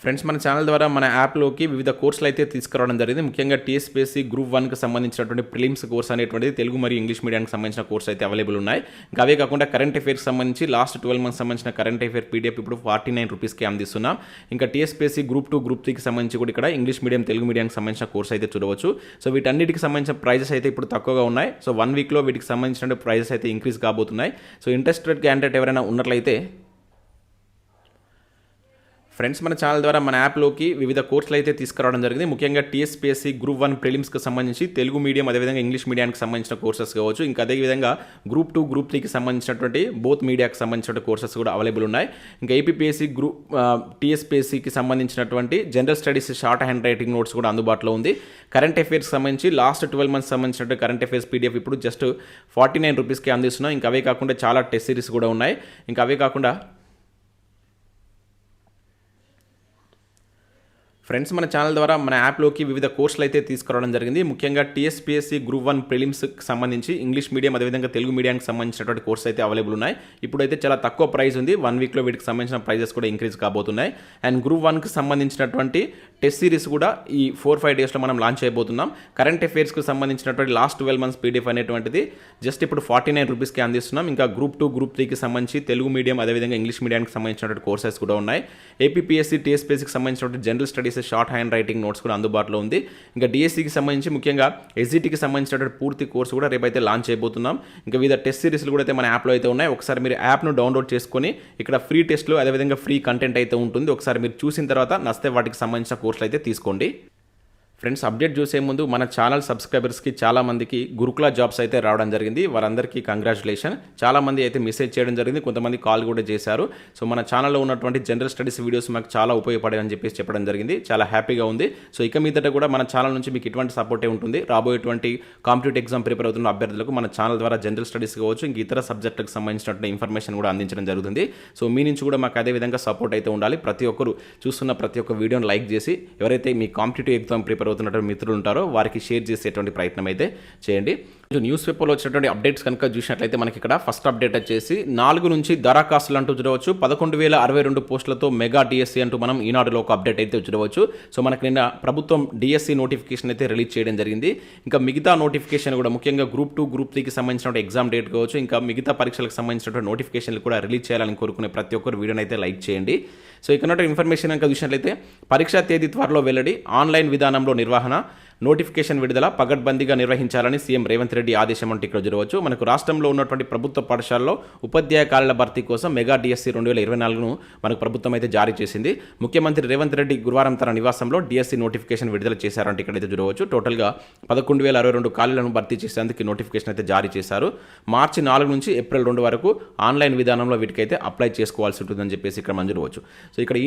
Friends మన channel ద్వారా మన యాప్లోకి వివిధ కోర్సులు అయితే తీసుకురావడం జరిగింది. ముఖ్యంగా టీఎస్పీఎస్సీ గ్రూప్ వన్కి సంబంధించినటువంటి ప్రిలిమ్స్ కోర్స్ అనేటువంటిది తెలుగు మరియు ఇంగ్లీష్ మీడియానికి సంబంధించిన కోర్స్ అయితే అవైలబుల్ ఉన్నాయి. అవే కాకుండా కరెంట్ అఫైర్స్ సంబంధించి లాస్ట్ ట్వెల్వ్ మంత్స్ సంబంధించిన కరెంట్ అఫైర్ పీడిఎఫ్ ఇప్పుడు ఫార్టీ నైన్ రూపీస్కి అందిస్తున్నాం. ఇంకా టీఎస్పీఎస్సీ గ్రూప్ టూ గ్రూప్ త్రీకి సంబంధించి కూడా ఇక్కడ ఇంగ్లీష్ మీడియం తెలుగు మీడియానికి సంబంధించిన కోర్స్ అయితే చూడవచ్చు. సో వీటన్నిటికి సంబంధించిన ప్రైజెస్ అయితే ఇప్పుడు తక్కువగా ఉన్నాయి. సో వన్ వీక్లో వీటికి సంబంధించిన ప్రైజెస్ అయితే ఇంక్రీజ్ కాబోతున్నాయి. సో ఇంట్రెస్టెడ్ క్యాండిడేట్ ఎవరైనా ఉన్నట్లయితే ఫ్రెండ్స్ మన ఛానల్ ద్వారా మన యాప్లోకి వివిధ కోర్సులు అయితే తీసుకురావడం జరిగింది. ముఖ్యంగా టీఎస్పీఎస్సీ గ్రూప్ వన్ ప్రిలిమ్స్కి సంబంధించి తెలుగు మీడియం అదేవిధంగా ఇంగ్లీష్ మీడియానికి సంబంధించిన కోర్సెస్ కావచ్చు. ఇంకా అదేవిధంగా గ్రూప్ టూ గ్రూప్ త్రీకి సంబంధించినటువంటి బోత్ మీడియాకి సంబంధించిన కోర్సెస్ కూడా అవైలబుల్ ఉన్నాయి. ఇంకా ఏపీపీఎస్సీ గ్రూప్ టీఎస్పీఎస్సీకి సంబంధించినటువంటి general studies short hand writing notes కూడా అందుబాటులో ఉంది. కరెంట్ అఫైర్స్ సంబంధించి లాస్ట్ ట్వెల్వ్ మంత్స్ సంబంధించినటువంటి కరెంట్ అఫైర్స్ పీడిఎఫ్ ఇప్పుడు జస్ట్ ఫార్టీ నైన్ రూపీస్కి అందిస్తున్నాం. ఇంకా అవే కాకుండా చాలా టెస్ట్ సిరీస్ కూడా ఉన్నాయి. ఇంకా అవే కాకుండా ఫ్రెండ్స్ మన ఛానల్ ద్వారా మన యాప్లోకి వివిధ కోర్సులు అయితే తీసుకురావడం జరిగింది. ముఖ్యంగా టీఎస్పీఎస్సీ గ్రూప్ వన్ ప్రిలిమ్స్కి సంబంధించి ఇంగ్లీష్ మీడియం అదేవిధంగా తెలుగు మీడియానికి సంబంధించినటువంటి కోర్స్ అయితే అవైలబుల్ ఉన్నాయి. ఇప్పుడైతే చాలా తక్కువ ప్రైస్ ఉంది. వన్ వీక్లో వీటికి సంబంధించిన ప్రైజెస్ కూడా ఇంక్రీజ్ కాబోతున్నాయి. అండ్ గ్రూప్ వన్కి సంబంధించినటువంటి టెస్ట్ సిరీస్ కూడా ఈ ఫోర్ ఫైవ్ డేస్లో మనం లాంచ్ చేయబోతున్నాం. కరెంట్ అఫైర్స్కి సంబంధించినటువంటి లాస్ట్ ట్వెల్వ్ మంత్స్ పీడిఎఫ్ అనేటువంటిది జస్ట్ ఇప్పుడు ఫార్టీ నైన్ రూపీస్కి అందిస్తున్నాం ఇంకా గ్రూప్ టూ గ్రూప్ త్రీకి సంబంధించి తెలుగు మీడియం అదేవిధంగా ఇంగ్లీష్ మీడియానికి సంబంధించినటువంటి కోర్సెస్ కూడా ఉన్నాయి. ఏపీఎస్సీ టీఎస్పీఎస్సీకి సంబంధించినటువంటి general studies short hand writing notes కూడా అందుబాటులో ఉంది. ఇంకా డిఎస్సికి సంబంధించి ముఖ్యంగా ఎస్జిటికి సంబంధించినటువంటి పూర్తి కోర్సు కూడా రేపైతే లాంచ్ చేయబోతున్నాం. ఇంకా వివిధ టెస్ట్ సిరీస్లు కూడా అయితే మన యాప్లో అయితే ఉన్నాయి. ఒకసారి మీరు యాప్ను డౌన్లోడ్ చేసుకొని ఇక్కడ ఫ్రీ టెస్ట్లు అదేవిధంగా ఫ్రీ కంటెంట్ అయితే ఉంటుంది. ఒకసారి మీరు చూసిన తర్వాత నస్తే వాటికి సంబంధించిన కోర్సులు అయితే తీసుకోండి. ఫ్రెండ్స్ అప్డేట్ చూసే ముందు మన ఛానల్ సబ్స్క్రైబర్స్కి చాలామందికి గురుకుల జాబ్స్ అయితే రావడం జరిగింది. వారందరికీ కంగ్రాచులేషన్. చాలా మంది అయితే మెసేజ్ చేయడం జరిగింది. కొంతమంది కాల్ కూడా చేశారు. సో మన ఛానల్లో ఉన్నటువంటి జనరల్ స్టడీస్ వీడియోస్ మాకు చాలా ఉపయోగపడాయని చెప్పేసి చెప్పడం జరిగింది. చాలా హ్యాపీగా ఉంది. సో ఇక మీదట కూడా మన ఛానల్ నుంచి మీకు ఇటువంటి సపోర్టే ఉంటుంది. రాబోయేటువంటి కాంపిటేటివ్ ఎగ్జామ్ ప్రిపేర్ అవుతున్న అభ్యర్థులకు మన ఛానల్ ద్వారా జనరల్ స్టడీస్ కావచ్చు ఇంక ఇతర సబ్జెక్టులకు సంబంధించినటువంటి ఇన్ఫర్మేషన్ కూడా అందించడం జరుగుతుంది. సో మీ నుంచి కూడా మాకు అదే విధంగా సపోర్ట్ అయితే ఉండాలి. ప్రతి ఒక్కరు చూస్తున్న ప్రతి ఒక్క వీడియోని లైక్ చేసి ఎవరైతే మీ కాంపిటేటివ్ ఎగ్జామ్ ప్రిపేర్ అవుతున్నటువంటి మిత్రులు ఉంటారో వారికి షేర్ చేసేటువంటి ప్రయత్నం అయితే చేయండి న్యూస్ పేపర్లో వచ్చినటువంటి అప్డేట్స్ కనుక చూసినట్లయితే మనకి ఇక్కడ ఫస్ట్ అప్డేట్ వచ్చేసి నాలుగు నుంచి దరఖాస్తులు అంటూ చూడవచ్చు. పదకొండు వేల అరవై రెండు పోస్టులతో మెగా డిఎస్సీ అంటూ మనం ఈనాడులో ఒక అప్డేట్ అయితే చూడవచ్చు. సో మనకి నిన్న ప్రభుత్వం డిఎస్సీ నోటిఫికేషన్ అయితే రిలీజ్ చేయడం జరిగింది. ఇంకా మిగతా నోటిఫికేషన్ కూడా ముఖ్యంగా గ్రూప్ టూ గ్రూప్ త్రీకి సంబంధించిన ఎగ్జామ్ డేట్ కావచ్చు. ఇంకా మిగతా పరీక్షలకు సంబంధించినటువంటి నోటిఫికేషన్లు కూడా రిలీజ్ చేయాలని కోరుకునే ప్రతి ఒక్కరు వీడియోని అయితే లైక్ చేయండి. సో ఇక్కడ ఇన్ఫర్మేషన్ కనుక చూసినట్లయితే పరీక్షా తేదీ త్వరలో వెల్లడి ఆన్లైన్ విధానంలో నిర్వహణ నోటిఫికేషన్ విడుదల పగడ్బందీగా నిర్వహించాలని సీఎం రేవంత్ రెడ్డి ఆదేశం అంటే ఇక్కడ జరగవచ్చు. మనకు రాష్ట్రంలో ఉన్నటువంటి ప్రభుత్వ పాఠశాలలో ఉపాధ్యాయ కాలాల భర్తీ కోసం మెగా డిఎస్సీ రెండు వేల ఇరవై నాలుగును మనకు ప్రభుత్వం అయితే జారీ చేసింది. ముఖ్యమంత్రి రేవంత్ రెడ్డి గురువారం తన నివాసంలో డిఎస్సీ నోటిఫికేషన్ విడుదల చేశారంటే ఇక్కడైతే చూడవచ్చు టోటల్గా పదకొండు వేల అరవై రెండు ఖాళీలను భర్తీ చేసేందుకు నోటిఫికేషన్ అయితే జారీ చేశారు. మార్చి నాలుగు నుంచి ఏప్రిల్ రెండు వరకు ఆన్లైన్ విధానంలో వీటికైతే అప్లై చేసుకోవాల్సి ఉంటుందని చెప్పేసి ఇక్కడ మనం చూడవచ్చు. సో ఇక్కడ ఈ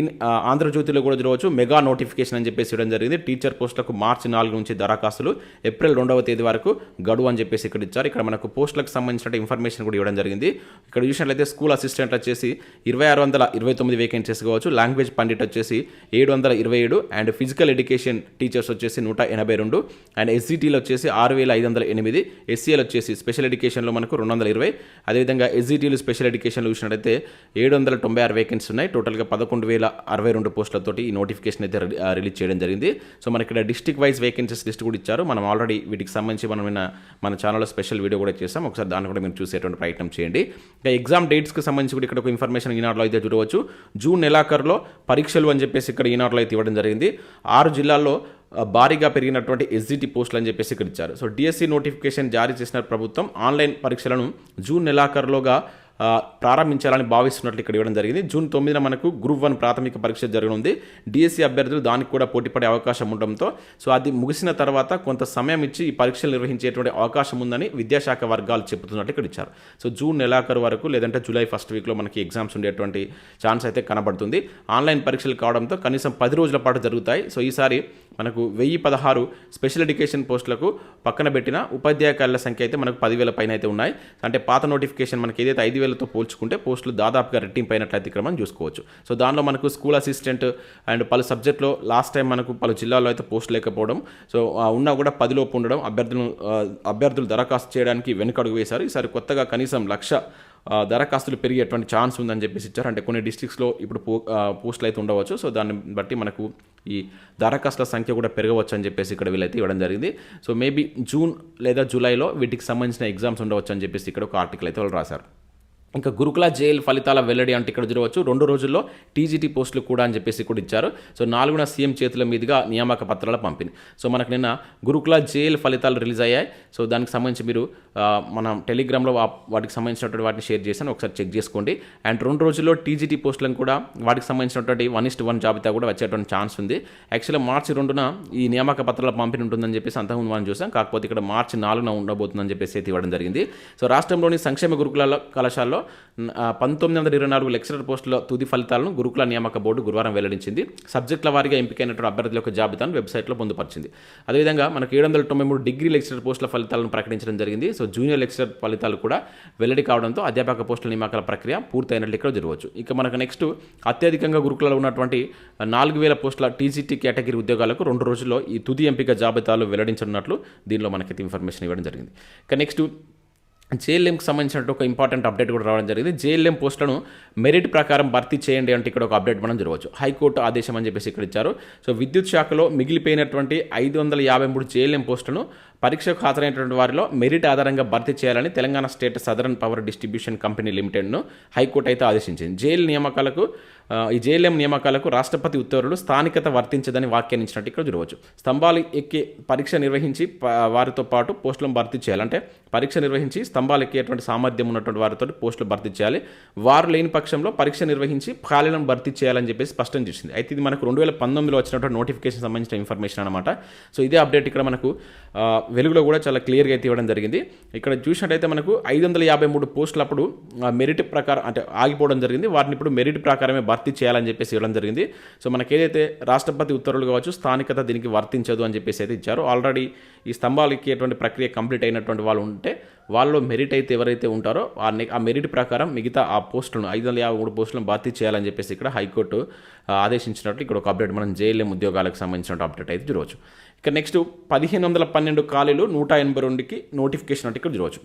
ఆంధ్రజ్యోతిలో కూడా చూడవచ్చు మెగా నోటిఫికేషన్ అని చెప్పేసి ఇవ్వడం జరిగింది. టీచర్ పోస్టులకు మార్చి నాలుగు నుంచి దరఖాస్తులు ఏప్రిల్ రెండవ తేదీ వరకు గడువు అని చెప్పేసి ఇక్కడ ఇచ్చారు. ఇక్కడ మనకు పోస్టులకు సంబంధించిన ఇన్ఫర్మేషన్ కూడా ఇవ్వడం జరిగింది. ఇక్కడ చూసినట్లయితే స్కూల్ అసిస్టెంట్ వచ్చేసి ఇరవై ఆరు వందల ఇరవై తొమ్మిది వేకెన్సీస్ కావచ్చు లాంగ్వేజ్ పండిట్ వచ్చేసి ఏడు వందల ఇరవై ఏడు అండ్ ఫిజికల్ ఎడ్యుకేషన్ టీచర్స్ వచ్చేసి నూట ఎనభై రెండు అండ్ ఎస్జిటీలో వచ్చేసి ఆరు వేల ఐదు వందల ఎనిమిది ఎస్సీఎల్ వచ్చేసి స్పెషల్ ఎడ్యుకేషన్లో మనకు రెండు వందల ఇరవై అదేవిధంగా ఎస్జిటీలు స్పెషల్ ఎడ్యుకేషన్లో చూసినట్లయితే ఏడు వందల తొంభై ఆరు వేకెన్సీ ఉన్నాయి. టోటల్గా పదకొండు వేల అరవై రెండు పోస్టులతోటి ఈ నోటిఫికేషన్ అయితే రిలీజ్ చేయడం జరిగింది. సో మనకి ఇక్కడ district wise vacancy vacancies list కూడా ఇచ్చారు. మనం ఆల్రెడీ వీటికి సంబంధించి మనం నిన్న మన ఛానల్లో స్పెషల్ వీడియో కూడా చేస్తాం ఒకసారి దాన్ని కూడా మీరు చూసేటువంటి ప్రయత్నం చేయండి. ఇంకా ఎగ్జామ్ డేట్స్కి సంబంధించి కూడా ఇక్కడ ఒక ఇన్ఫర్మేషన్ ఈనాడులో అయితే చూడవచ్చు. జూన్ నెలాఖరులో పరీక్షలు అని చెప్పేసి ఇక్కడ ఈనాడులో అయితే ఇవ్వడం జరిగింది. ఆరు జిల్లాల్లో భారీగా పెరిగినటువంటి ఎస్జిటి పోస్టులు అని చెప్పేసి ఇక్కడ ఇచ్చారు. సో డిఎస్సి నోటిఫికేషన్ జారీ చేసిన ప్రభుత్వం ఆన్లైన్ పరీక్షలను జూన్ నెలాఖరులోగా ప్రారంభించాలని భావిస్తున్నట్లు ఇక్కడ ఇవ్వడం జరిగింది. జూన్ తొమ్మిదిన మనకు గ్రూప్ వన్ ప్రాథమిక పరీక్ష జరగనుంది. డిఎస్సి అభ్యర్థులు దానికి కూడా పోటీ పడే అవకాశం ఉండడంతో సో అది ముగిసిన తర్వాత కొంత సమయం ఇచ్చి ఈ పరీక్షలు నిర్వహించేటువంటి అవకాశం ఉందని విద్యాశాఖ వర్గాలు చెబుతున్నట్టు ఇక్కడ ఇచ్చారు. సో జూన్ నెలాఖరు వరకు లేదంటే జూలై ఫస్ట్ వీక్లో మనకి ఎగ్జామ్స్ ఉండేటువంటి ఛాన్స్ అయితే కనబడుతుంది. ఆన్లైన్ పరీక్షలు కావడంతో కనీసం పది రోజుల పాటు జరుగుతాయి. సో ఈసారి మనకు వెయ్యి పదహారు స్పెషల్ ఎడ్యుకేషన్ పోస్టులకు పక్కన పెట్టిన ఉపాధ్యాయ కార్యాల సంఖ్య అయితే మనకు పదివేల పైన అయితే ఉన్నాయి. అంటే పాత నోటిఫికేషన్ మనకి ఏదైతే ఐదు వేలతో పోల్చుకుంటే పోస్టులు దాదాపుగా రెట్టింపు అయినట్లయితే ఇక్కడ చూసుకోవచ్చు. సో దానిలో మనకు స్కూల్ అసిస్టెంట్ అండ్ పలు సబ్జెక్ట్లో లాస్ట్ టైం మనకు పలు జిల్లాల్లో అయితే పోస్ట్ లేకపోవడం సో ఉన్నా కూడా పదిలోపు ఉండడం అభ్యర్థులు అభ్యర్థులు దరఖాస్తు చేయడానికి వెనుకడుగు వేశారు. ఈసారి కొత్తగా కనీసం లక్ష దరఖాస్తులు పెరిగేటువంటి ఛాన్స్ ఉందని చెప్పేసి ఇచ్చారు. అంటే కొన్ని డిస్ట్రిక్ట్స్లో ఇప్పుడు పో పోస్టులు అయితే ఉండవచ్చు. సో దాన్ని బట్టి మనకు ఈ దరఖాస్తుల సంఖ్య కూడా పెరగవచ్చు అని చెప్పేసి ఇక్కడ వీళ్ళైతే ఇవ్వడం జరిగింది. సో మేబీ జూన్ లేదా జూలైలో వీటికి సంబంధించిన ఎగ్జామ్స్ ఉండవచ్చు అని చెప్పేసి ఇక్కడ ఒక ఆర్టికల్ అయితే వాళ్ళు రాశారు. ఇంకా గురుకుల జైల్ ఫలితాల వెల్లడి అంటే ఇక్కడ చూడవచ్చు. రెండు రోజుల్లో టీజీటీ పోస్టులు కూడా అని చెప్పేసి కూడా ఇచ్చారు. సో నాలుగున సీఎం చేతుల మీదుగా నియామక పత్రాల పంపిణీ. సో మనకు నిన్న గురుకుల జైల్ ఫలితాలు రిలీజ్ అయ్యాయి. సో దానికి సంబంధించి మీరు మన మనం టెలిగ్రామ్లో వా- వాటికి సంబంధించినటువంటి వాటిని షేర్ చేశాను. ఒకసారి చెక్ చేసుకోండి. అండ్ రెండు రోజుల్లో టీజీటీ పోస్టులను కూడా వాటికి సంబంధించినటువంటి వన్ ఇస్ట్ వన్ జాబితా కూడా వచ్చేటువంటి ఛాన్స్ ఉంది. యాక్చువల్గా మార్చి రెండున ఈ నియామక పత్రాల పంపిణీ ఉంటుందని చెప్పేసి అంతకుముందు మనం చూసాం. కాకపోతే ఇక్కడ మార్చి నాలుగున ఉండబోతుందని చెప్పేసి అయితే ఇవ్వడం జరిగింది. సో రాష్ట్రంలోని సంక్షేమ గురుకుల కళాశాలలో ఆ, పంతొమ్మిది వందల ఇరవై నాలుగు లెక్చరర్ పోస్టుల తుది ఫలితాలను గురుకుల నియామక బోర్డు గురువారం వెల్లడించింది. సబ్జెక్టుల వారీగా ఎంపికైనటువంటి అభ్యర్థుల యొక్క జాబితాను వెబ్సైట్లో పొందుపరిచింది. అదేవిధంగా మనకు ఏడు వందల తొంభై మూడు డిగ్రీ లెక్చరర్ పోస్టుల ఫలితాలను ప్రకటించడం జరిగింది. సో జూనియర్ లెక్చరర్ ఫలితాలు కూడా వెల్లడి కావడంతో అధ్యాపక పోస్టుల నియామకాల ప్రక్రియ పూర్తయినట్లు ఇక్కడ జరగవచ్చు. ఇక మనకు నెక్స్ట్ అత్యధికంగా గురుకులలో ఉన్నటువంటి నాలుగు వేల పోస్టుల టీజీటీ కేటగిరీ ఉద్యోగాలకు రెండు రోజుల్లో ఈ తుది ఎంపిక జాబితాలు వెల్లడించనున్నట్లు దీనిలో మనకైతే ఇన్ఫర్మేషన్ ఇవ్వడం జరిగింది. ఇక నెక్స్ట్ జేఎల్ఎంకి సంబంధించినట్టు ఒక ఇంపార్టెంట్ అప్డేట్ కూడా రావడం జరిగింది. జేఎల్ఎం పోస్టులను మెరిట్ ప్రకారం భర్తీ చేయండి అంటే ఇక్కడ ఒక అప్డేట్ మనం జరగవచ్చు హైకోర్టు ఆదేశం అని చెప్పేసి ఇక్కడ ఇచ్చారు. సో విద్యుత్ శాఖలో మిగిలిపోయినటువంటి ఐదు వందల యాభై మూడు జేఎల్ఎం పోస్టులను పరీక్షకు హాజరైనటువంటి వారిలో మెరిట్ ఆధారంగా భర్తీ చేయాలని Telangana state southern power distribution company లిమిటెడ్ను high court అయితే ఆదేశించింది. జైలు నియామకాలకు ఈ జేఎల్ఎం నియామకాలకు రాష్ట్రపతి ఉత్తర్వులు స్థానికత వర్తించదని వ్యాఖ్యానించినట్టు ఇక్కడ చూడవచ్చు. స్తంభాలు ఎక్కి పరీక్ష నిర్వహించి వారితో పాటు పోస్టులను భర్తీ చేయాలంటే పరీక్ష నిర్వహించి స్తంభాలు ఎక్కేటువంటి సామర్థ్యం ఉన్నటువంటి వారితో పోస్టులు భర్తీ చేయాలి. వారు లేని పక్షంలో పరీక్ష నిర్వహించి ఖాళీలను భర్తీ చేయాలని చెప్పేసి స్పష్టం చేసింది. అయితే ఇది మనకు రెండు వేల పంతొమ్మిదిలో వచ్చినటువంటి నోటిఫికేషన్ సంబంధించిన ఇన్ఫర్మేషన్ అనమాట సో ఇదే అప్డేట్ ఇక్కడ మనకు వెలుగులో కూడా చాలా క్లియర్గా అయితే ఇవ్వడం జరిగింది. ఇక్కడ చూసినట్టయితే మనకు ఐదు వందల యాభై మూడు పోస్టులు అప్పుడు ఆ, మెరిట్ ప్రకారం అంటే ఆగిపోవడం జరిగింది. వాటిని ఇప్పుడు మెరిట్ ప్రకారమే భర్తీ చేయాలని చెప్పేసి ఇవ్వడం జరిగింది. సో మనకి ఏదైతే రాష్ట్రపతి ఉత్తర్వులు కావచ్చు స్థానికత దీనికి వర్తించదు అని చెప్పేసి అయితే ఇచ్చారు. ఆల్రెడీ ఈ స్తంభాలు ఎక్కేటువంటి ప్రక్రియ కంప్లీట్ అయినటువంటి వాళ్ళు ఉంటే వాళ్ళలో మెరిట్ అయితే ఎవరైతే ఉంటారో ఆ మెరిట్ ప్రకారం మిగతా ఆ పోస్టులను ఐదు వందల యాభై మూడు పోస్టులను భర్తీ చేయాలని చెప్పేసి ఇక్కడ హైకోర్టు ఆదేశించినట్టు ఆదేశించినట్లు ఇక్కడ ఒక అప్డేట్ మనం జేఎల్ఎం ఉద్యోగాలకు సంబంధించిన అప్డేట్ అయితే చూడవచ్చు. ఇక నెక్స్ట్ పదిహేను వందల పన్నెండు ఖాళీలు నూట ఎనభై రెండుకి నోటిఫికేషన్ అంటే ఇక్కడ చూడవచ్చు.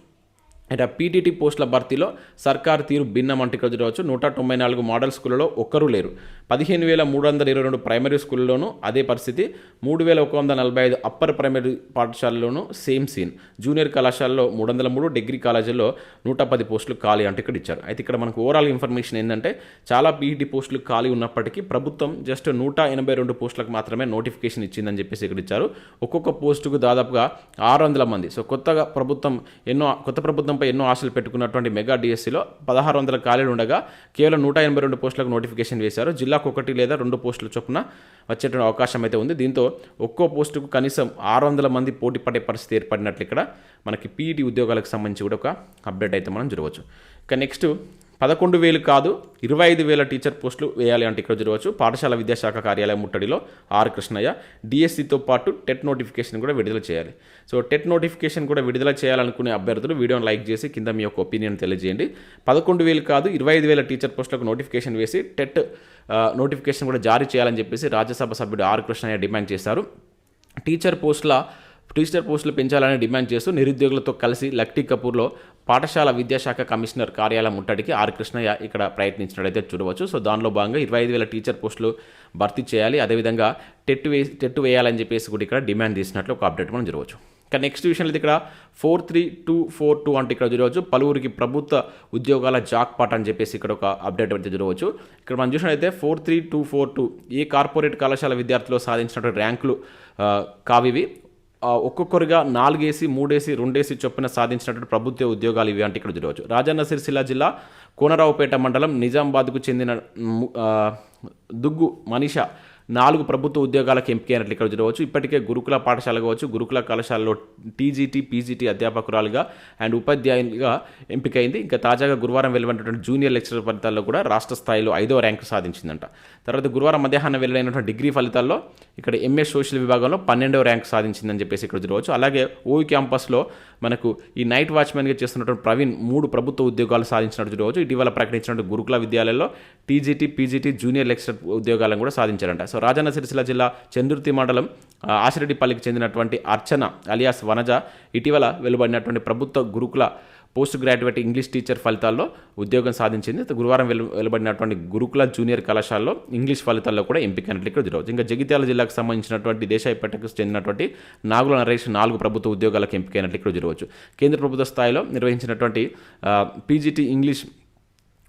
అంటే పీటీటీ పోస్టుల భర్తీలో సర్కారు తీరు భిన్నం అంటే ఇక్కడ చూడవచ్చు. నూట తొంభై నాలుగు మోడల్ స్కూళ్ళలో ఒక్కరూ లేరు. పదిహేను వేల మూడు వందల ఇరవై రెండు ప్రైమరీ స్కూళ్ళలోనూ అదే పరిస్థితి. మూడు వేల ఒక వందల నలభై ఐదు అప్పర్ ప్రైమరీ పాఠశాలలోనూ సేమ్ సీన్. జూనియర్ కళాశాలలో మూడు వందల మూడు డిగ్రీ కాలేజీల్లో నూట పది పోస్టులు ఖాళీ అంటే ఇక్కడ ఇచ్చారు. అయితే ఇక్కడ మనకు ఓవరాల్ ఇన్ఫర్మేషన్ ఏంటంటే చాలా పీఈటీ పోస్టులు ఖాళీ ఉన్నప్పటికీ ప్రభుత్వం జస్ట్ నూట ఎనభై రెండు పోస్టులకు మాత్రమే నోటిఫికేషన్ ఇచ్చిందని చెప్పేసి ఇక్కడ ఇచ్చారు. ఒక్కొక్క పోస్టుకు దాదాపుగా ఆరు వందల మంది. సో కొత్తగా ప్రభుత్వం ఎన్నో కొత్త ప్రభుత్వం ప్రభుత్వంపై ఎన్నో ఆశలు పెట్టుకున్నటువంటి మెగా డిఎస్సిలో పదహారు వందల ఖాళీలు ఉండగా కేవలం నూట ఎనభై రెండు పోస్టులకు నోటిఫికేషన్ వేశారు. జిల్లాకు ఒకటి లేదా రెండు పోస్టుల చొప్పున వచ్చేటువంటి అవకాశం అయితే ఉంది. దీంతో ఒక్కో పోస్టుకు కనీసం ఆరు వందల మంది పోటీ పడే పరిస్థితి ఏర్పడినట్లు ఇక్కడ మనకి పీఈటీ ఉద్యోగాలకు సంబంధించి కూడా ఒక అప్డేట్ అయితే మనం చూడవచ్చు. ఇక నెక్స్ట్ పదకొండు వేలు కాదు ఇరవై ఐదు వేల టీచర్ పోస్టులు వేయాలి అంటే ఇక్కడ చూడవచ్చు. పాఠశాల విద్యాశాఖ కార్యాలయం ముట్టడిలో ఆర్ కృష్ణయ్య డిఎస్సితో పాటు టెట్ నోటిఫికేషన్ కూడా విడుదల చేయాలి. సో టెట్ నోటిఫికేషన్ కూడా విడుదల చేయాలనుకునే అభ్యర్థులు వీడియోని లైక్ చేసి కింద మీ యొక్క ఒపీనియన్ తెలియజేయండి. పదకొండు వేలు కాదు ఇరవై ఐదు వేల టీచర్ పోస్టులకు నోటిఫికేషన్ వేసి టెట్ నోటిఫికేషన్ కూడా జారీ చేయాలని చెప్పేసి రాజ్యసభ సభ్యుడు ఆర్ కృష్ణయ్య డిమాండ్ చేశారు. టీచర్ పోస్టుల టీచర్ పోస్టులు పెంచాలని డిమాండ్ చేస్తూ నిరుద్యోగులతో కలిసి లక్టీ కపూర్లో పాఠశాల విద్యాశాఖ కమిషనర్ కార్యాలయం ముట్టడికి ఆర్ కృష్ణయ్య ఇక్కడ ప్రయత్నించినట్లయితే చూడవచ్చు. సో దానిలో భాగంగా ఇరవై ఐదు వేల టీచర్ పోస్టులు భర్తీ చేయాలి. అదేవిధంగా టెట్టు వే టెట్టు వేయాలని చెప్పేసి కూడా ఇక్కడ డిమాండ్ చేసినట్లు ఒక అప్డేట్ మనం చూడవచ్చు. ఇక నెక్స్ట్ విషయంలో అయితే ఇక్కడ four three two four two అంటే ఇక్కడ చూడవచ్చు. పలువురికి ప్రభుత్వ ఉద్యోగాల జాక్ పాట్ అని చెప్పేసి ఇక్కడ ఒక అప్డేట్ అయితే చూడవచ్చు. ఇక్కడ మనం చూసినట్లయితే four three two four two ఏ కార్పొరేట్ కళాశాల విద్యార్థులు సాధించినటువంటి ర్యాంకులు కావివి. ఒక్కొక్కరుగా నాలుగేసి మూడేసి రెండేసి చొప్పున సాధించినటువంటి ప్రభుత్వ ఉద్యోగాలు ఇవి అంటే ఇక్కడ చూడవచ్చు. రాజన్న సిరిసిల్ల జిల్లా కోనరావుపేట మండలం నిజామాబాద్కు చెందిన దుగ్గు మనీష నాలుగు ప్రభుత్వ ఉద్యోగాలకు ఎంపికైనట్లు ఇక్కడ చూడవచ్చు. ఇప్పటికే గురుకుల పాఠశాల కావచ్చు గురుకుల కళాశాలలో టీజీటీ పీజీటీ అధ్యాపకురాలుగా అండ్ ఉపాధ్యాయులుగా ఎంపికైంది. ఇంకా తాజాగా గురువారం వెలువడినటువంటి జూనియర్ లెక్చరర్ ఫలితాల్లో కూడా రాష్ట్ర స్థాయిలో ఐదో ర్యాంకు సాధించిందంట. తర్వాత గురువారం మధ్యాహ్నం వెలువడినటువంటి డిగ్రీ ఫలితాల్లో ఇక్కడ ఎంఏ సోషల్ విభాగంలో పన్నెండవ ర్యాంక్ సాధించిందని చెప్పేసి ఇక్కడ చూడవచ్చు. అలాగే ఓయూ క్యాంపస్లో మనకు ఈ నైట్ వాచ్మెన్గా చేస్తున్నటువంటి ప్రవీణ్ మూడు ప్రభుత్వ ఉద్యోగాలు సాధించినట్టు చూడవచ్చు. ఇటీవల ప్రకటించినటువంటి గురుకుల విద్యాలయంలో టీజీటీ పీజీటీ జూనియర్ లెక్చరర్ ఉద్యోగాలను కూడా సాధించారంట. సో రాజన్న సిరిసిల్ల జిల్లా చందుర్తి మండలం ఆశిరెడ్డిపల్లికి చెందినటువంటి అర్చన అలియాస్ వనజ ఇటీవల వెలువడినటువంటి ప్రభుత్వ గురుకుల పోస్ట్ గ్రాడ్యుయేట్ ఇంగ్లీష్ టీచర్ ఫలితాల్లో ఉద్యోగం సాధించింది. గురువారం వెలు వెలువడినటువంటి గురుకుల జూనియర్ కళాశాలలో ఇంగ్లీష్ ఫలితాల్లో కూడా ఎంపికైనట్లు ఇక్కడ చూడవచ్చు ఇంకా జగిత్యాల జిల్లాకు సంబంధించినటువంటి దేశాయపేటకు చెందినటువంటి నాగుల నరేష్ నాలుగు ప్రభుత్వ ఉద్యోగాలకు ఎంపికైనట్లు ఇక్కడ జరగవచ్చు. కేంద్ర ప్రభుత్వ స్థాయిలో నిర్వహించినటువంటి పీజీటీ ఇంగ్లీష్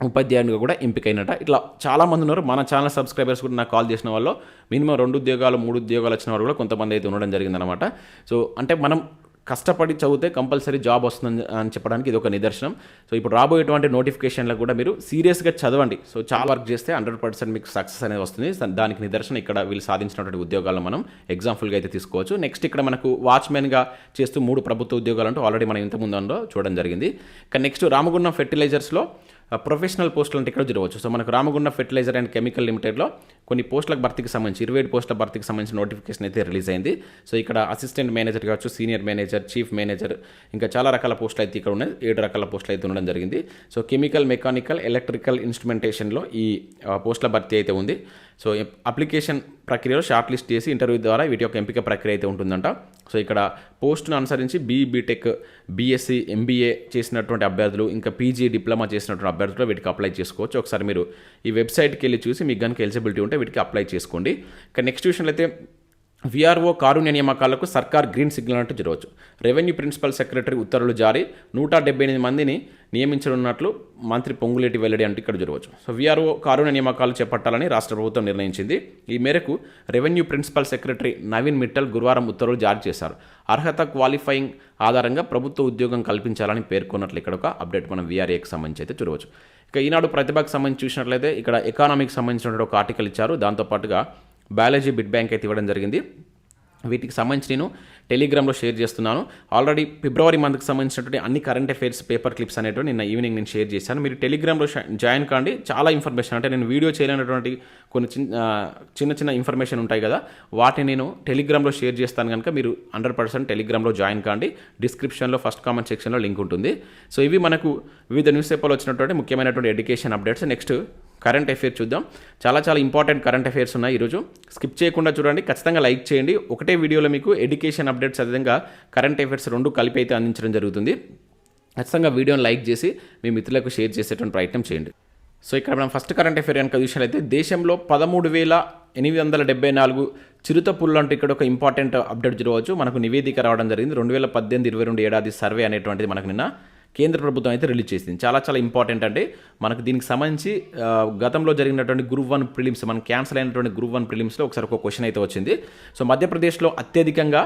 ఉపాధ్యాయునిగా కూడా ఎంపికైనట. ఇట్లా చాలా మంది ఉన్నారు. మన ఛానల్ సబ్స్క్రైబర్స్ కూడా నాకు కాల్ చేసిన వాళ్ళు మినిమం రెండు ఉద్యోగాలు మూడు ఉద్యోగాలు వచ్చిన వాళ్ళు కూడా కొంతమంది అయితే ఉండడం జరిగిందనమాట సో అంటే మనం కష్టపడి చదివితే కంపల్సరీ జాబ్ వస్తుంది అని చెప్పడానికి ఇది ఒక నిదర్శనం. సో ఇప్పుడు రాబోయేటువంటి నోటిఫికేషన్లకు కూడా మీరు సీరియస్గా చదవండి. సో చాలా వర్క్ చేస్తే హండ్రెడ్ పర్సెంట్ మీకు సక్సెస్ అనేది వస్తుంది. దానికి నిదర్శనం ఇక్కడ వీళ్ళు సాధించినటువంటి ఉద్యోగాలను మనం ఎగ్జాంపుల్గా అయితే తీసుకోవచ్చు. నెక్స్ట్ ఇక్కడ మనకు వాచ్మెన్గా చేస్తూ మూడు ప్రభుత్వ ఉద్యోగాలు అంటూ ఆల్రెడీ మనం ఇంతకుముందు చూడడం జరిగింది. కానీ నెక్స్ట్ రామగుండం ఫెర్టిలైజర్స్లో ప్రొఫెషనల్ పోస్టులు అంటే ఇక్కడ జరగవచ్చు సో మనకు రామగుండ ఫెర్టిలైజర్ అండ్ కెమికల్ లిమిటెడ్లో కొన్ని పోస్టులకు భర్తీకి సంబంధించి ఇరవై ఏడు పోస్టుల భర్తీకి సంబంధించిన నోటిఫికేషన్ అయితే రిలీజ్ అయింది. సో ఇక్కడ అసిస్టెంట్ మేనేజర్ కావచ్చు సీనియర్ మేనేజర్ చీఫ్ మేనేజర్ ఇంకా చాలా రకాల పోస్టులు అయితే ఇక్కడ ఉన్నాయి. ఏడు రకాల పోస్టులు అయితే ఉండడం జరిగింది. సో కెమికల్ మెకానికల్ ఎలక్ట్రికల్ ఇన్స్ట్రుమెంటేషన్లో ఈ పోస్టుల భర్తీ అయితే ఉంది. సో అప్లికేషన్ ప్రక్రియలో షార్ట్ లిస్ట్ చేసి ఇంటర్వ్యూ ద్వారా వీటి యొక్క ఎంపిక ప్రక్రియ అయితే ఉంటుందంట. సో ఇక్కడ పోస్టును అనుసరించి బీబీటెక్ బీఎస్సీ ఎంబీఏ చేసినటువంటి అభ్యర్థులు ఇంకా పీజీ డిప్లొమా చేసినటువంటి అభ్యర్థులు వీటికి అప్లై చేసుకోవచ్చు. ఒకసారి మీరు ఈ వెబ్సైట్కి వెళ్ళి చూసి మీకు కనుక ఎలిజిబిలిటీ ఉంటే వీటికి అప్లై చేసుకోండి. ఇక నెక్స్ట్ విషయంలో అయితే విఆర్ఓ కారుణ్య నియామకాలకు సర్కార్ గ్రీన్ సిగ్నల్ అంటూ జరగవచ్చు. రెవెన్యూ ప్రిన్సిపల్ సెక్రటరీ ఉత్తర్వులు జారీ. నూట డెబ్బై ఎనిమిది మందిని నియమించనున్నట్లు మంత్రి పొంగులేటి వెల్లడి అంటూ ఇక్కడ చూడవచ్చు సో విఆర్ఓ కారుణ్య నియామకాలు చేపట్టాలని రాష్ట్ర ప్రభుత్వం నిర్ణయించింది. ఈ మేరకు revenue principal secretary Naveen Mittal గురువారం ఉత్తర్వులు జారీ చేశారు. అర్హత క్వాలిఫైయింగ్ ఆధారంగా ప్రభుత్వ ఉద్యోగం కల్పించాలని పేర్కొన్నట్లు ఇక్కడ ఒక అప్డేట్ మనం వీఆర్ఏకి సంబంధించి అయితే చూడవచ్చు. ఇక ఈనాడు ప్రతిభకు సంబంధించి చూసినట్లయితే ఇక్కడ ఎకానమీకి సంబంధించినటువంటి ఒక ఆర్టికల్ ఇచ్చారు. దాంతోపాటుగా బయాలజీ బిడ్ బ్యాంక్ అయితే ఇవ్వడం జరిగింది. వీటికి సంబంధించి నేను టెలిగ్రామ్లో షేర్ చేస్తున్నాను. ఆల్రెడీ ఫిబ్రవరి మంత్కి సంబంధించినటువంటి అన్ని కరెంట్ అఫైర్స్ పేపర్ క్లిప్స్ అనేవి నిన్న ఈవినింగ్ నేను షేర్ చేశాను. మీరు టెలిగ్రామ్లో జాయిన్ కాండి. చాలా ఇన్ఫర్మేషన్ అంటే నేను వీడియో చేయలేనటువంటి కొన్ని చిన్న చిన్న చిన్న ఇన్ఫర్మేషన్ ఉంటాయి కదా వాటిని నేను టెలిగ్రామ్లో షేర్ చేస్తాను కనుక మీరు హండ్రెడ్ పర్సెంట్ టెలిగ్రామ్లో జాయిన్ కాండి. డిస్క్రిప్షన్లో ఫస్ట్ కామెంట్ సెక్షన్లో లింక్ ఉంటుంది. సో ఇవి మనకు వివిధ న్యూస్ పేపర్లో వచ్చినటువంటి ముఖ్యమైనటువంటి education updates. Next current affairs చూద్దాం. చాలా చాలా ఇంపార్టెంట్ కరెంట్ అఫైర్స్ ఉన్నాయి ఈరోజు. స్కిప్ చేయకుండా చూడండి. ఖచ్చితంగా లైక్ చేయండి. ఒకటే వీడియోలో మీకు ఎడ్యుకేషన్ అప్డేట్స్ అదేవిధంగా కరెంట్ అఫైర్స్ రెండు కలిపి అయితే అందించడం జరుగుతుంది. ఖచ్చితంగా వీడియోని లైక్ చేసి మీ మిత్రులకు షేర్ చేసేటువంటి ప్రయత్నం చేయండి. సో ఇక్కడ మనం ఫస్ట్ కరెంట్ అఫైర్ కనుక చూసినట్లయితే దేశంలో పదమూడు వేల ఎనిమిది వందల డెబ్బై నాలుగు చిరుత పుల్లు అంటే ఇక్కడ ఒక ఇంపార్టెంట్ అప్డేట్ చూడవచ్చు మనకు నివేదిక రావడం జరిగింది. రెండు వేల పద్దెనిమిది ఇరవై రెండు ఏడాది సర్వే అనేటువంటిది మనకు నిన్న కేంద్ర ప్రభుత్వం అయితే రిలీజ్ చేసింది. చాలా చాలా ఇంపార్టెంట్ అంటే మనకు దీనికి సంబంధించి గతంలో జరిగినటువంటి గ్రూప్ వన్ ప్రిలిమ్స్ మనం క్యాన్సిల్ అయినటువంటి గ్రూప్ వన్ ప్రిలిమ్స్లో ఒకసారి ఒక క్వశ్చన్ అయితే వచ్చింది. సో మధ్యప్రదేశ్లో అత్యధికంగా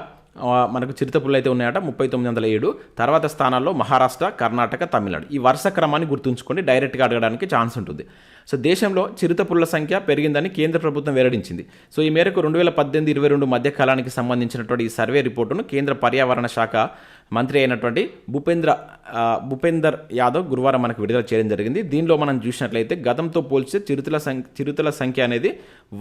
మనకు చిరుతపులు అయితే ఉన్నాయట ముప్పై తొమ్మిది వందల ఏడు. తర్వాత స్థానాల్లో మహారాష్ట్ర కర్ణాటక తమిళనాడు. ఈ వరుస క్రమాన్ని గుర్తుంచుకొని డైరెక్ట్గా అడగడానికి ఛాన్స్ ఉంటుంది. సో దేశంలో చిరుతపుల్ల సంఖ్య పెరిగిందని కేంద్ర ప్రభుత్వం వెల్లడించింది. సో ఈ మేరకు రెండు వేల పద్దెనిమిది ఇరవై రెండు మధ్య కాలానికి సంబంధించినటువంటి ఈ సర్వే రిపోర్టును కేంద్ర పర్యావరణ శాఖ మంత్రి అయినటువంటి భూపేంద్ర భూపేందర్ యాదవ్ గురువారం మనకు విడుదల చేయడం జరిగింది. దీనిలో మనం చూసినట్లయితే గతంతో పోల్చితే చిరుతల సంఖ్య చిరుతల సంఖ్య అనేది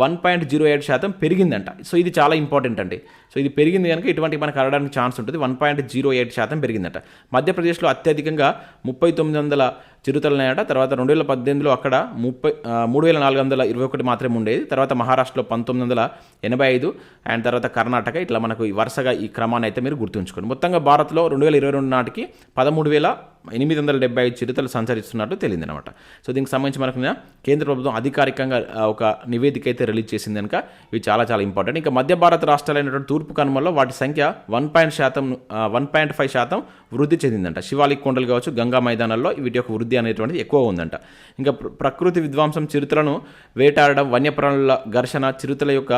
వన్ పాయింట్ జీరో ఏడు శాతం పెరిగిందంట. సో ఇది చాలా ఇంపార్టెంట్ అండి. సో ఇది పెరిగింది కనుక ఇటువంటి మనకు అడగడానికి ఛాన్స్ ఉంటుంది. వన్ పాయింట్ జీరో ఎయిట్ శాతం పెరిగిందంట. మధ్యప్రదేశ్లో అత్యధికంగా ముప్పై తొమ్మిది వందల చిరుతలు తర్వాత రెండు వేల పద్దెనిమిదిలో అక్కడ ముప్పై మూడు వేల నాలుగు వందల ఇరవై ఒకటి మాత్రమే ఉండేది. తర్వాత మహారాష్ట్రలో పంతొమ్మిది వందల ఎనభై ఐదు అండ్ తర్వాత కర్ణాటక. ఇట్లా మనకు ఈ వరుసగా ఈ క్రమాన్ని అయితే మీరు గుర్తుంచుకోండి. మొత్తంగా భారత్లో రెండు వేల ఇరవై రెండు నాటికి పదమూడు వేల ఎనిమిది వందల డెబ్బై ఐదు చిరుతలు సంచరిస్తున్నట్టు తెలిసింది అనమాట సో దీనికి సంబంధించి మనకు కేంద్ర ప్రభుత్వం అధికారికంగా ఒక నివేదిక అయితే రిలీజ్ చేసింది కనుక ఇవి చాలా చాలా ఇంపార్టెంట్. ఇంకా మధ్య భారత రాష్ట్రాలైనటువంటి తూర్పు కనుమల్లో వాటి సంఖ్య వన్ పాయింట్ శాతం వన్ పాయింట్ ఫైవ్ శాతం వృద్ధి చెందిందంట. శివాలిక్ కొండలు కావచ్చు గంగా మైదానాల్లో వీటి యొక్క వృద్ధి అనేటువంటిది ఎక్కువ ఉందంట. ఇంకా ప్రకృతి విధ్వంసం చిరుతలను వేటాడడం వన్యప్రాణుల ఘర్షణ చిరుతల యొక్క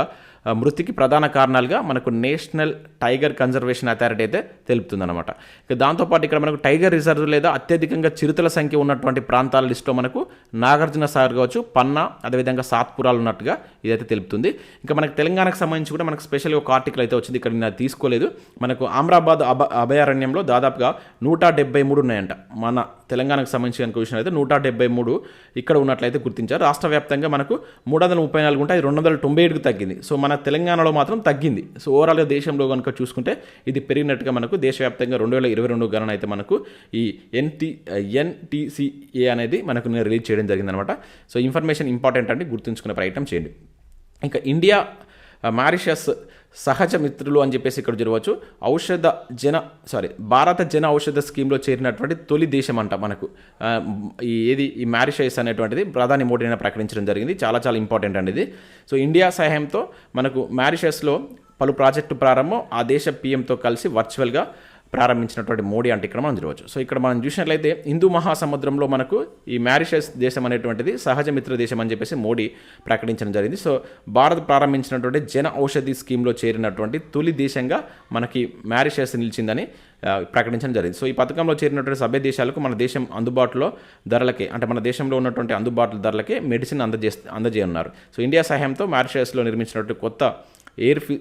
మృతికి ప్రధాన కారణాలుగా మనకు నేషనల్ టైగర్ కన్జర్వేషన్ అథారిటీ అయితే తెలుపుతుందన్నమాట. ఇక దాంతోపాటు ఇక్కడ మనకు టైగర్ రిజర్వ్ లేదా అత్యధికంగా చిరుతల సంఖ్య ఉన్నటువంటి ప్రాంతాల లిస్టులో మనకు నాగార్జున సాగర్ కావచ్చు పన్నా అదేవిధంగా సాత్పురాలు ఉన్నట్టుగా ఇదైతే తెలుపుతుంది. ఇంకా మనకు తెలంగాణకు సంబంధించి కూడా మనకు స్పెషల్గా ఒక ఆర్టికల్ అయితే వచ్చింది ఇక్కడ నేను తీసుకోలేదు. మనకు ఆమ్రాబాద్ అభ అభయారణ్యంలో దాదాపుగా నూట డెబ్బై మూడు ఉన్నాయంట. మన తెలంగాణకు సంబంధించి కనుక విషయం అయితే నూట డెబ్బై మూడు ఇక్కడ ఉన్నట్లయితే గుర్తించారు. రాష్ట్ర వ్యాప్తంగా మనకు మూడు వందల ముప్పై నాలుగు ఉంటే అది రెండు వందల తొంభై ఏడుకు తగ్గింది. సో మన మన తెలంగాణలో మాత్రం తగ్గింది. సో ఓవరాల్గా దేశంలో కనుక చూసుకుంటే ఇది పెరిగినట్టుగా మనకు దేశవ్యాప్తంగా రెండు వేల ఇరవై రెండు గణన అయితే మనకు ఈ ఎన్టీ ఎన్టీసీఏ అనేది మనకు నేను రిలీజ్ చేయడం జరిగిందనమాట సో ఇన్ఫర్మేషన్ ఇంపార్టెంట్ అంటే గుర్తుంచుకునే ప్రయత్నం చేయండి. ఇంకా ఇండియా మారిషస్ సహజ మిత్రులు అని చెప్పేసి ఇక్కడ చూడవచ్చు. ఔషధ జన సారీ భారత జన ఔషధ స్కీమ్లో చేరినటువంటి తొలి దేశం అంట మనకు. ఏది ఈ మారిషస్ అనేటువంటిది ప్రధాని మోడీ ప్రకటించడం జరిగింది. చాలా చాలా ఇంపార్టెంట్ అండి ఇది. సో ఇండియా సహాయంతో మనకు మారిషస్లో పలు ప్రాజెక్టు ప్రారంభం ఆ దేశ పీఎంతో కలిసి వర్చువల్గా ప్రారంభించినటువంటి మోడీ అంటే ఇక్కడ మనం చూడవచ్చు. సో ఇక్కడ మనం చూసినట్లయితే హిందూ మహాసముద్రంలో మనకు ఈ మ్యారిషస్ దేశం అనేటువంటిది సహజ మిత్ర దేశం అని చెప్పేసి మోడీ ప్రకటించడం జరిగింది. సో భారత్ ప్రారంభించినటువంటి జన ఔషధి స్కీమ్లో చేరినటువంటి తొలి దేశంగా మనకి మ్యారిషస్ నిలిచిందని ప్రకటించడం జరిగింది. సో ఈ పథకంలో చేరినటువంటి సభ్య దేశాలకు మన దేశం అందుబాటులో ధరలకే అంటే మన దేశంలో ఉన్నటువంటి అందుబాటులో ధరలకే మెడిసిన్ అందజే అందజేయనున్నారు. సో ఇండియా సహాయంతో మారిషస్లో నిర్మించినటువంటి కొత్త ఎయిర్ ఫి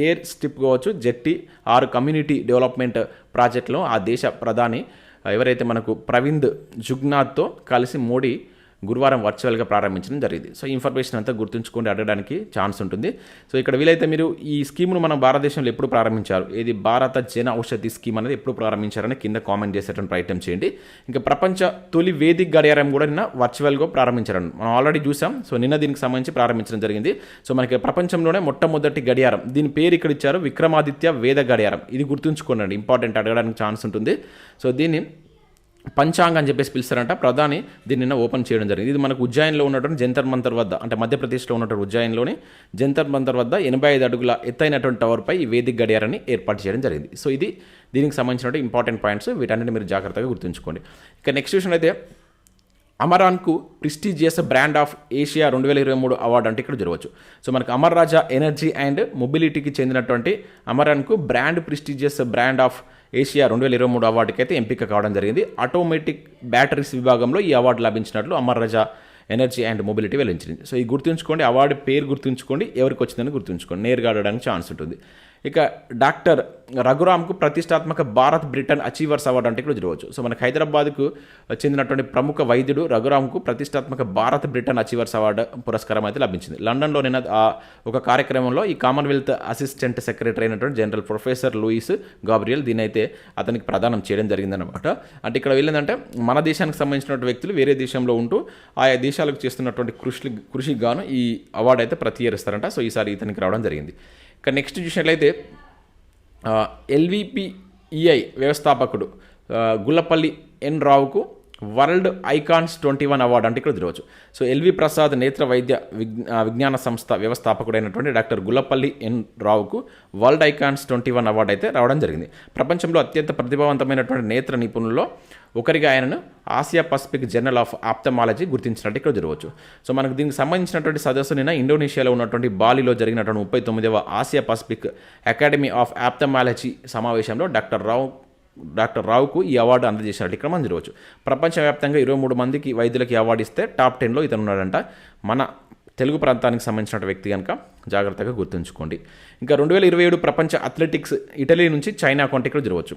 ఎయిర్ స్ట్రిప్ కావచ్చు జెట్టి ఆరు కమ్యూనిటీ డెవలప్మెంట్ ప్రాజెక్టులో ఆ దేశ ప్రధాని ఎవరైతే మనకు ప్రవీణ్ జుగ్నాథ్తో కలిసి మోడీ గురువారం వర్చువల్గా ప్రారంభించడం జరిగింది. సో ఇన్ఫర్మేషన్ అంతా గుర్తుంచుకొని అడగడానికి ఛాన్స్ ఉంటుంది. సో ఇక్కడ వీలైతే మీరు ఈ స్కీమ్ను మనం భారతదేశంలో ఎప్పుడు ప్రారంభించారు? ఏది భారత జన ఔషధి స్కీమ్ అనేది ఎప్పుడు ప్రారంభించారని కింద కామెంట్ చేసేటువంటి ప్రయత్నం చేయండి. ఇంకా ప్రపంచ తొలి వేదిక గడియారం కూడా నిన్న వర్చువల్గా ప్రారంభించారు మనం ఆల్రెడీ చూసాం. సో నిన్న దీనికి సంబంధించి ప్రారంభించడం జరిగింది. సో మనకి ప్రపంచంలోనే మొట్టమొదటి గడియారం. దీని పేరు ఇక్కడ ఇచ్చారు విక్రమాదిత్య వేద గడియారం. ఇది గుర్తుంచుకోండి ఇంపార్టెంట్ అడగడానికి ఛాన్స్ ఉంటుంది. సో దీన్ని పంచాంగ్ అని చెప్పేసి పిలుస్తారంట. ప్రధాని దీన్ని నిన్న ఓపెన్ చేయడం జరిగింది. ఇది మనకు ఉజ్జాయిన్లో ఉన్నటువంటి జంతర్ మంతర్ వద్ద అంటే మధ్యప్రదేశ్లో ఉన్నటువంటి ఉజ్జాయిన్లోని జంతర్ మంతర్ వద్ద ఎనభై ఐదు అడుగుల ఎత్తైనటువంటి టవర్పై ఈ వేదిక గడియారాన్ని ఏర్పాటు చేయడం జరిగింది. సో ఇది దీనికి సంబంధించినటువంటి ఇంపార్టెంట్ పాయింట్స్ వీటన్నిటిని మీరు జాగ్రత్తగా గుర్తుంచుకోండి. ఇక నెక్స్ట్ విషయం అయితే అమరాన్కు ప్రిస్టీజియస్ బ్రాండ్ ఆఫ్ ఏషియా రెండు వేల ఇరవై మూడు అవార్డు అంటే ఇక్కడ జరగవచ్చు. సో మనకు అమర్ రాజా ఎనర్జీ అండ్ మొబిలిటీకి చెందినటువంటి అమరాన్కు brand prestigious brand of Asia రెండు వేల ఇరవై మూడు అవార్డుకైతే అయితే ఎంపిక కావడం జరిగింది. ఆటోమేటిక్ బ్యాటరీస్ విభాగంలో ఈ award లభించినట్లు Amar Raja energy and mobility వెల్లించింది so ఈ గుర్తుంచుకోండి అవార్డు పేరు గుర్తుంచుకోండి ఎవరికి వచ్చిందని గుర్తుంచుకోండి. నేరుగా ఆడడానికి ఛాన్స్ ఉంటుంది. ఇక డాక్టర్ రఘురామ్కు ప్రతిష్టాత్మక భారత్ బ్రిటన్ అచీవర్స్ అవార్డు అంటే ఇక్కడ చూడవచ్చు సో మనకు హైదరాబాద్కు చెందినటువంటి ప్రముఖ వైద్యుడు రఘురామ్కు ప్రతిష్టాత్మక భారత్ బ్రిటన్ అచీవర్స్ అవార్డు పురస్కారం అయితే లభించింది. లండన్లో నిన్న ఆ ఒక కార్యక్రమంలో ఈ కామన్వెల్త్ అసిస్టెంట్ సెక్రటరీ అయినటువంటి జనరల్ ప్రొఫెసర్ లూయిస్ గాబ్రియల్ దీని అయితే అతనికి ప్రదానం చేయడం జరిగిందనమాట అంటే ఇక్కడ వెళ్ళిందంటే మన దేశానికి సంబంధించినటువంటి వ్యక్తులు వేరే దేశంలో ఉంటూ ఆయా దేశాలకు చేస్తున్నటువంటి కృషి కృషికి గాను ఈ అవార్డు అయితే ప్రతి ఇయర్ ఇస్తారంట సో ఈసారి ఇతనికి రావడం జరిగింది. ఇక నెక్స్ట్ చూసినట్లయితే ఎల్విపిఈఐ వ్యవస్థాపకుడు గుల్లపల్లి ఎన్ రావుకు world icons twenty one award అంటే ఇక్కడ తిరగచ్చు సో ఎల్వి ప్రసాద్ నేత్ర వైద్య విజ్ఞా విజ్ఞాన సంస్థ వ్యవస్థాపకుడైనటువంటి డాక్టర్ గుల్లపల్లి ఎన్ రావుకు world icons twenty one award అయితే రావడం జరిగింది. ప్రపంచంలో అత్యంత ప్రతిభావంతమైనటువంటి నేత్ర నిపుణుల్లో ఒకరిగా ఆయనను Asia Pacific journal of ophthalmology గుర్తించినట్టు ఇక్కడ జరగవచ్చు. సో మనకు దీనికి సంబంధించినటువంటి సదస్సు నిన్న ఇండోనేషియాలో ఉన్నటువంటి బాలిలో జరిగినటువంటి ముప్పై తొమ్మిదవ Asia Pacific Academy of Ophthalmology సమావేశంలో డాక్టర్ రావు డాక్టర్ రావుకు ఈ అవార్డు అందజేసినట్టు ఇక్కడ మనం చూడవచ్చు ప్రపంచవ్యాప్తంగా ఇరవై మూడు మందికి వైద్యులకి అవార్డు ఇస్తే టాప్ టెన్లో ఇతను ఉన్నాడంట. మన తెలుగు ప్రాంతానికి సంబంధించిన వ్యక్తి కనుక జాగ్రత్తగా గుర్తుంచుకోండి. ఇంకా రెండు వేల ఇరవై ఏడు ప్రపంచ అథ్లెటిక్స్ ఇటలీ నుంచి చైనా కొంటే ఇక్కడ జరగవచ్చు.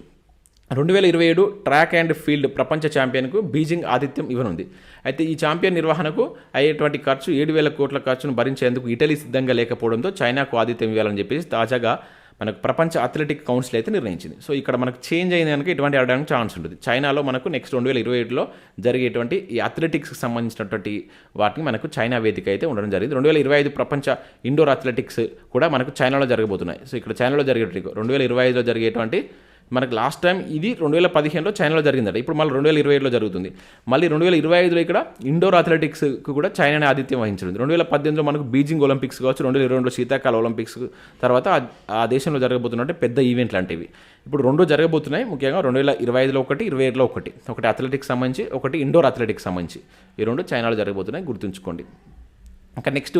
రెండు వేల ఇరవై ఏడు ట్రాక్ అండ్ ఫీల్డ్ ప్రపంచ ఛాంపియన్కు బీజింగ్ ఆతిథ్యం ఇవ్వనుంది. అయితే ఈ ఛాంపియన్ నిర్వహణకు అయ్యేటువంటి ఖర్చు ఏడు వేల కోట్ల ఖర్చును భరించేందుకు ఇటలీ సిద్ధంగా లేకపోవడంతో చైనాకు ఆతిథ్యం ఇవ్వాలని చెప్పేసి తాజాగా మనకు ప్రపంచ అథ్లెటిక్ కౌన్సిల్ అయితే నిర్ణయించింది. సో ఇక్కడ మనకు చేంజ్ అయిన కనుక ఇటువంటి ఆడడానికి ఛాన్స్ ఉంటుంది. చైనాలో మనకు నెక్స్ట్ రెండు వేల ఇరవై ఏడులో జరిగేటువంటి ఈ అథ్లెటిక్స్కి సంబంధించినటువంటి వాటిని మనకు చైనా వేదిక అయితే ఉండడం జరిగింది. రెండు వేల ఇరవై ఐదు ప్రపంచ ఇండోర్ అథ్లెటిక్స్ కూడా మనకు చైనాలో జరగబోతున్నాయి. సో ఇక్కడ చైనాలో జరిగేటువంటి రెండు వేల ఇరవై ఐదులో జరిగేటువంటి మనకు లాస్ట్ టైం ఇది రెండు వేల పదిహేనులో చైనాలో జరిగిందట. ఇప్పుడు మళ్ళీ రెండు వేల ఇరవై ఏడులో జరుగుతుంది. మళ్ళీ రెండు వేల ఇరవై ఐదులో ఇక్కడ ఇండోర్ అథ్లెటిక్స్కి కూడా చైనానే ఆతిథ్యం వహించింది రెండు వేల పద్దెనిమిదిలో మనకు బీజింగ్ ఒలింపిక్స్ కావచ్చు రెండు వేల ఇరవై రెండులో శీతాకాల ఒలింపిక్స్ తర్వాత ఆ- దేశంలో జరగబోతున్నట్టు పెద్ద ఈవెంట్ లాంటివి. ఇప్పుడు రెండు జరగబోతున్నాయి ముఖ్యంగా రెండు వేల ఇరవై ఐదులో ఒకటి ఇరవై ఏడులో ఒకటి. ఒకటి అథ్లెటిక్స్ సంబంధించి ఒకటి ఇండోర్ అథ్లెటిక్స్ సంబంధించి. ఈ రెండు చైనాలో జరగబోతున్నాయి గుర్తుంచుకోండి. ఇంకా నెక్స్ట్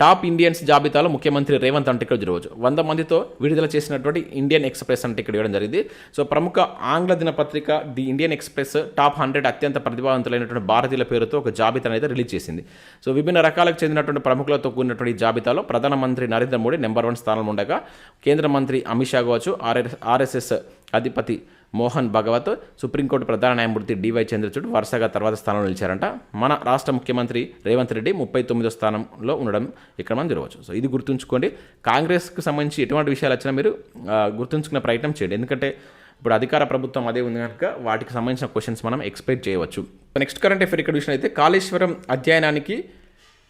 టాప్ ఇండియన్స్ జాబితాలో ముఖ్యమంత్రి రేవంత్ అంటే ఇక్కడ ఈరోజు. వంద మందితో విడుదల చేసినటువంటి ఇండియన్ ఎక్స్ప్రెస్ అంటే ఇక్కడ ఇవ్వడం జరిగింది. సో ప్రముఖ ఆంగ్ల దినపత్రిక the Indian Express top hundred అత్యంత ప్రతిభావంతులైనటువంటి భారతీయుల పేరుతో ఒక జాబితాను అయితే రిలీజ్ చేసింది. సో విభిన్న రకాలకు చెందినటువంటి ప్రముఖులతో కూడినటువంటి జాబితాలో ప్రధానమంత్రి నరేంద్ర మోడీ నెంబర్ వన్ స్థానంలో ఉండగా కేంద్ర మంత్రి అమిత్ షా కావచ్చు ఆర్ఎస్ ఆర్ఎస్ఎస్ అధిపతి మోహన్ భగవత్ సుప్రీంకోర్టు ప్రధాన న్యాయమూర్తి డివై చంద్రచూడ్ వరుసగా తర్వాత స్థానంలో నిలిచారంట. మన రాష్ట్ర ముఖ్యమంత్రి రేవంత్ రెడ్డి ముప్పై తొమ్మిదో స్థానంలో ఉండడం ఇక్కడ మనం చూడవచ్చు సో ఇది గుర్తుంచుకోండి. కాంగ్రెస్కు సంబంధించి ఎటువంటి విషయాలు వచ్చినా మీరు గుర్తుంచుకునే ప్రయత్నం చేయండి. ఎందుకంటే ఇప్పుడు అధికార ప్రభుత్వం అదే ఉంది కనుక వాటికి సంబంధించిన క్వశ్చన్స్ మనం ఎక్స్పెక్ట్ చేయవచ్చు. నెక్స్ట్ కరెంట్ అఫేర్ ఇక్కడ విషయం అయితే కాళేశ్వరం అధ్యయనానికి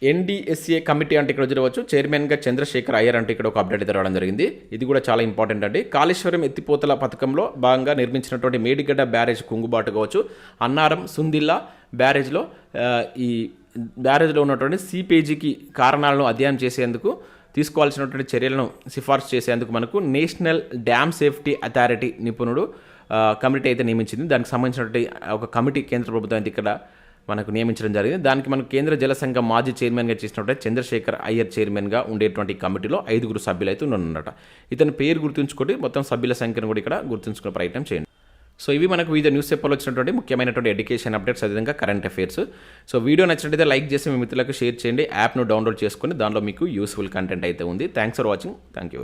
ఎన్డీఎస్ఏ కమిటీ అంటే ఇక్కడ చూడవచ్చు. చైర్మన్గా చంద్రశేఖర్ అయ్యర్ అంటే ఇక్కడ ఒక అప్డేట్ అయితే రావడం జరిగింది. ఇది కూడా చాలా ఇంపార్టెంట్ అండి. కాళేశ్వరం ఎత్తిపోతల పథకంలో భాగంగా నిర్మించినటువంటి మేడిగడ్డ బ్యారేజ్ కుంగుబాటు కావచ్చు. అన్నారం సుందిల్లా బ్యారేజ్లో ఈ బ్యారేజ్లో ఉన్నటువంటి సిపేజీకి కారణాలను అధ్యయనం చేసేందుకు తీసుకోవాల్సినటువంటి చర్యలను సిఫార్సు చేసేందుకు మనకు నేషనల్ డ్యామ్ సేఫ్టీ అథారిటీ నిపుణుడు కమిటీ అయితే నియమించింది. దానికి సంబంధించినటువంటి ఒక కమిటీ కేంద్ర ప్రభుత్వం అయితే ఇక్కడ మనకు నియమించడం జరిగింది. దానికి మన కేంద్ర జల సంఘం మాజీ చైర్మన్గా చేసినటువంటి చంద్రశేఖర్ అయ్యర్ చైర్మన్గా ఉండేటువంటి కమిటీలో ఐదుగురు సభ్యులు అయితే ఉన్నారన్నమాట. ఇతని పేరు గుర్తుంచుకోండి. మొత్తం సభ్యుల సంఖ్యను కూడా ఇక్కడ గుర్తుంచుకునే ప్రయత్నం చేయండి. సో ఇవి మనకు వివిధ న్యూస్ పేపర్లో వచ్చినటువంటి ముఖ్యమైనటువంటి ఎడ్యుకేషన్ అప్డేట్స్ అదేవిధంగా కరెంట్ అఫైర్స్. సో వీడియో నచ్చినట్లయితే లైక్ చేసి మీ మిత్రులకు షేర్ చేయండి. యాప్ను డౌన్లోడ్ చేసుకుని దానిలో మీకు యూస్ఫుల్ కంటెంట్ అయితే ఉంది. Thanks for watching. Thank you